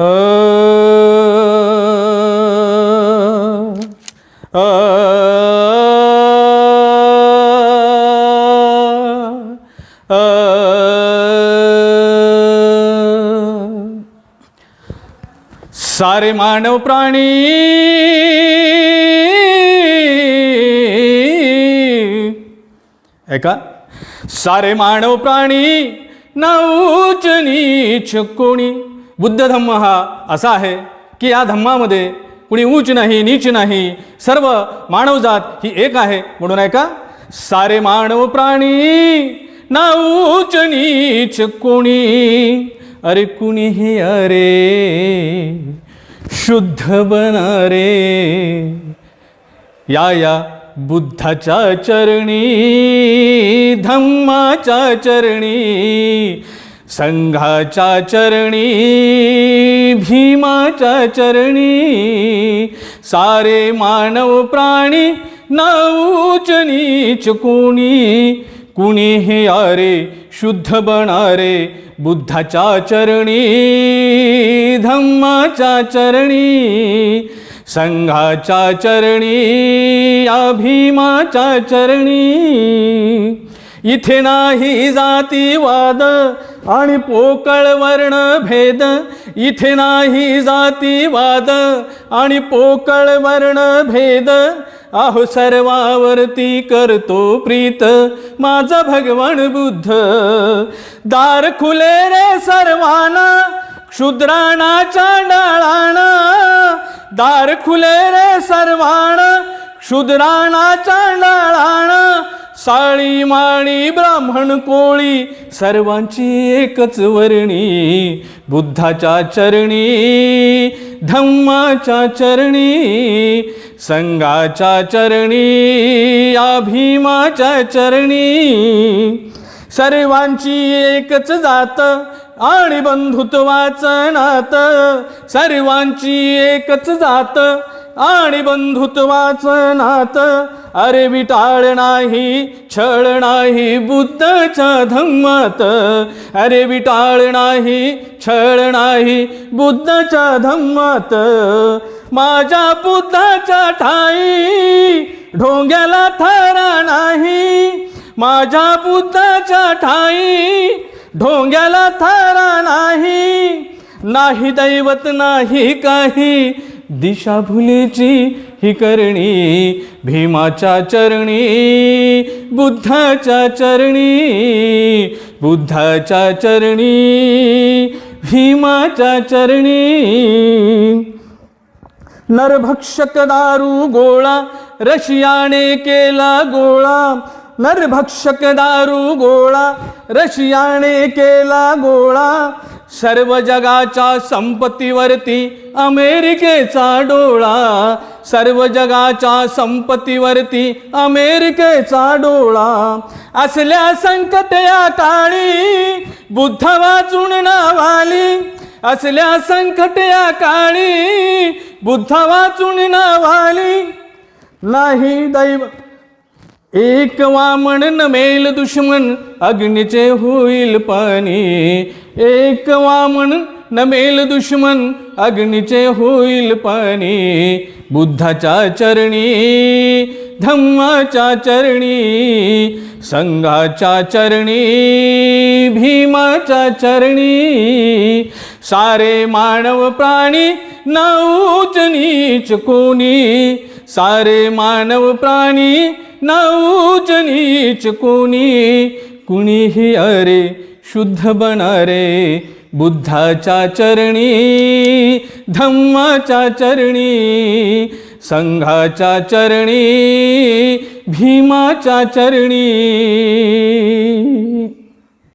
सारे मानव प्राणी ऐका. सारे मानव प्राणी नऊच नीच कोणी? बुद्ध धम्म हा असा आहे की या धम्मामध्ये कुणी ऊच नाही नीच नाही सर्व मानवजात ही एक आहे. म्हणून आहे का सारे मानव प्राणी ना ऊच नीच कोणी? अरे कुणीही अरे? शुद्ध बनारे या या बुद्धाच्या चरणी धम्माच्या चरणी संघाच्या चरणी भीमाच्या चरणी सारे मानव प्राणी नऊच नीच कोणी. कुणी हे अरे शुद्ध बनारे बुद्धाच्या चरणी धम्माच्या चरणी संघाच्या चरणी अभिमाच्या चरणी. इथे नाही जातीवाद आणि पोकळ वर्ण भेद इथे नाही जातीवाद आणि पोकळ वर्ण भेद आहो सर्वावरती करतो प्रीत. माझा भगवान बुद्ध दार खुले रे सर्वाना क्षुद्राणाच्या चांडाळाणा दार खुले रे सर्वाण क्षुद्राणाच्या डाळान. साळी माळी ब्राह्मण कोळी सर्वांची एकच वर्णी. बुद्धाच्या चरणी धम्माच्या चरणी संघाच्या चरणी अभिमाच्या चरणी. सर्वांची एकच जात आणि बंधुत्वाचं नात. सर्वांची एकच जात आणि बंधुत्वाच नात अरे विटाळ नाही छळ नाही बुद्धच्या धम्मात. अरे विटाळ नाही छळ नाही बुद्धच्या धम्मात. माझ्या बुद्धाच्या ठाई ढोंग्याला थारा नाही. माझ्या बुद्धाच्या ठाई ढोंग्याला थारा नाही. नाही दैवत नाही काही दिशाभुलीची ही करणी भीमाच्या चरणी बुद्धाच्या चरणी बुद्धाच्या चरणी भीमाच्या चरणी. नरभक्षक दारू गोळा रशियाने केला गोळा. नरभक्षक दारू गोळा रशियाने केला गोळा. सर्व जगाच्या संपत्तीवरती अमेरिकेचा डोळा. सर्व जगाच्या संपत्तीवरती अमेरिकेचा डोळा. असल्या संकट या काळी बुद्ध वाचून नावाली. असल्या संकट या काळी बुद्ध वाचून नावाली. नाही दैव एक वामन नमेल दुश्मन अग्नीचे होईल पाणी. एक वामन नमेल दुश्मन अग्नीचे होईल पाणी. बुद्धाच्या चरणी धम्माच्या चरणी संघाच्या चरणी भीमाच्या चरणी. सारे मानव प्राणी नऊच नीच कोणी. सारे मानव प्राणी नाऊच नीच कोणी? कुणीही अरे शुद्ध बनारे. बुद्धाच्या चरणी धम्माच्या चरणी संघाच्या चरणी भीमाच्या चरणी.